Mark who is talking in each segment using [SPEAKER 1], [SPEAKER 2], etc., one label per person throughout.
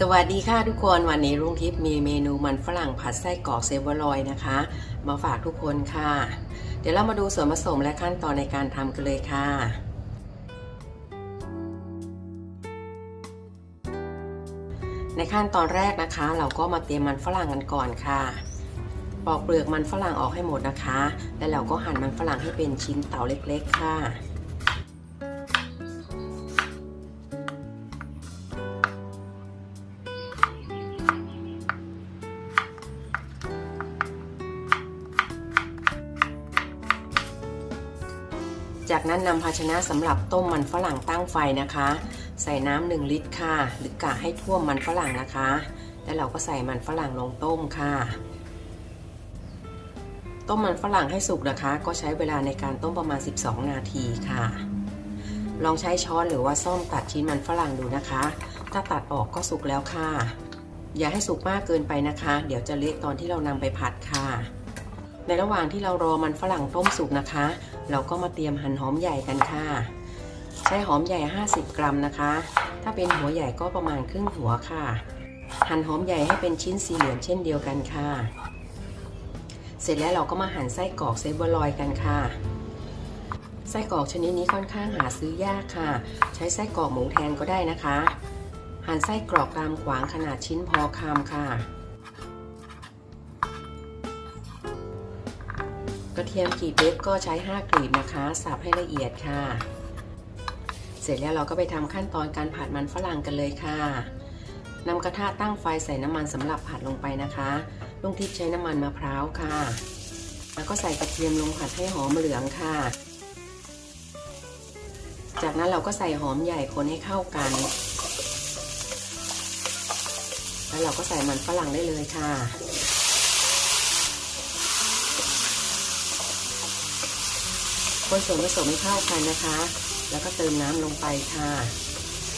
[SPEAKER 1] สวัสดีค่ะทุกคนวันนี้ลุงทิพย์มีเมนูมันฝรั่งผัดไส้กรอกเซเวอร์ลอยนะคะ มาฝากทุกคนค่ะ เดี๋ยวเรามาดูส่วนผสมและขั้นตอนในการทำกันเลยค่ะ ในขั้นตอนแรกนะคะ เราก็มาเตรียมมันฝรั่งกันก่อนค่ะปอกเปลือกมันฝรั่งออกให้หมดนะคะ แล้วเราก็หั่นมันฝรั่งให้เป็นชิ้นเต๋าเล็ก ๆ ค่ะ จากนั้นนำภาชนะสำหรับต้มมันฝรั่งตั้งไฟนะคะ ใส่น้ำหนึ่งลิตรค่ะ หรือกะให้ท่วมมันฝรั่งนะคะ แล้วเราก็ใส่มันฝรั่งลงต้มค่ะ ต้มมันฝรั่งให้สุกนะคะ ก็ใช้เวลาในการต้มประมาณ 12 นาทีค่ะ ลองใช้ช้อนหรือว่าซ่อมตัดชิ้นมันฝรั่งดูนะคะ ถ้าตัดออกก็สุกแล้วค่ะ อย่าให้สุกมากเกินไปนะคะ เดี๋ยวจะเละตอนที่เรานำไปผัดค่ะ ในระหว่างที่เรารอมันฝรั่งต้มสุกนะคะ เราก็มาเตรียมหั่นหอมใหญ่กันค่ะ ใช้หอมใหญ่ 50 กรัมนะคะ ถ้าเป็นหัวใหญ่ก็ประมาณครึ่งหัวค่ะ หั่นหอมใหญ่ให้เป็นชิ้นสี่เหลี่ยมเช่นเดียวกันค่ะ เสร็จแล้วเราก็มาหั่นไส้กรอกเซเบอร์ลอยกันค่ะ ไส้กรอกชนิดนี้ค่อนข้างหาซื้อยากค่ะ ใช้ไส้กรอกหมูแทนก็ได้นะคะ หั่นไส้กรอกตามขวางขนาดชิ้นพอคำค่ะ กระเทียมกีบเล็กก็ใช้ 5กรีบนะคะสับให้ละเอียดค่ะ เสร็จแล้วเราก็ไปทำขั้นตอนการผัดมันฝรั่งกันเลยค่ะนำกระทะตั้งไฟใส่น้ำมันสำหรับผัดลงไปนะคะลุงทิพย์ใช้น้ำมันมะพร้าวค่ะ แล้วก็ใส่กระเทียมลงผัดให้หอมเหลืองค่ะ จากนั้นเราก็ใส่หอมใหญ่คนให้เข้ากัน แล้วเราก็ใส่มันฝรั่งได้เลยค่ะ คนส่วนผสมให้เข้ากันนะคะ แล้วก็เติมน้ำลงไปค่ะ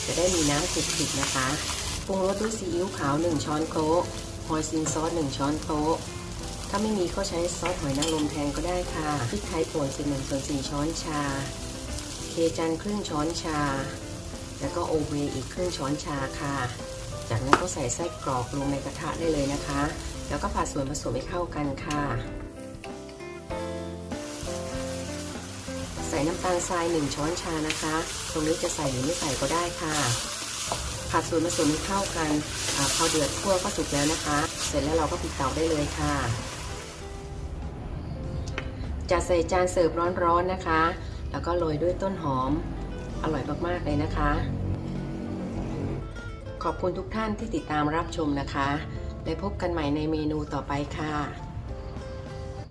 [SPEAKER 1] จะได้มีน้ำขุกๆนะคะปรุงรสด้วยซีอิ๊วขาว 1 ช้อนโต๊ะฮอยซินซอส 1 ช้อนโต๊ะถ้าไม่มีก็ใช้ซอสหอยนางรมแทนก็ได้ค่ะพริกไทยป่นสิบหนึ่งส่วนสี่ช้อนชา เคจันครึ่งช้อนชา แล้วก็โอเวอีกครึ่งช้อนชาค่ะ จากนั้นก็ใส่ไส้กรอกลงในกระทะได้เลยนะคะ แล้วก็ผัดส่วนผสมให้เข้ากันค่ะ ส่น้ำตาลทราย 1 ช้อนชานะคะ ตรงนี้จะใส่หรือไม่ใส่ก็ได้ค่ะ ผัดส่วนผสมให้เข้ากันอพอเดือดทั่วก็สุกแล้วนะคะ เสร็จแล้วเราก็ปิดเตาได้เลยค่ะ จะใส่จานเสิร์ฟร้อนๆนะคะ แล้วก็โรยด้วยต้นหอม อร่อยมากๆเลยนะคะ ขอบคุณทุกท่านที่ติดตามรับชมนะคะ และพบกันใหม่ในเมนูต่อไปค่ะ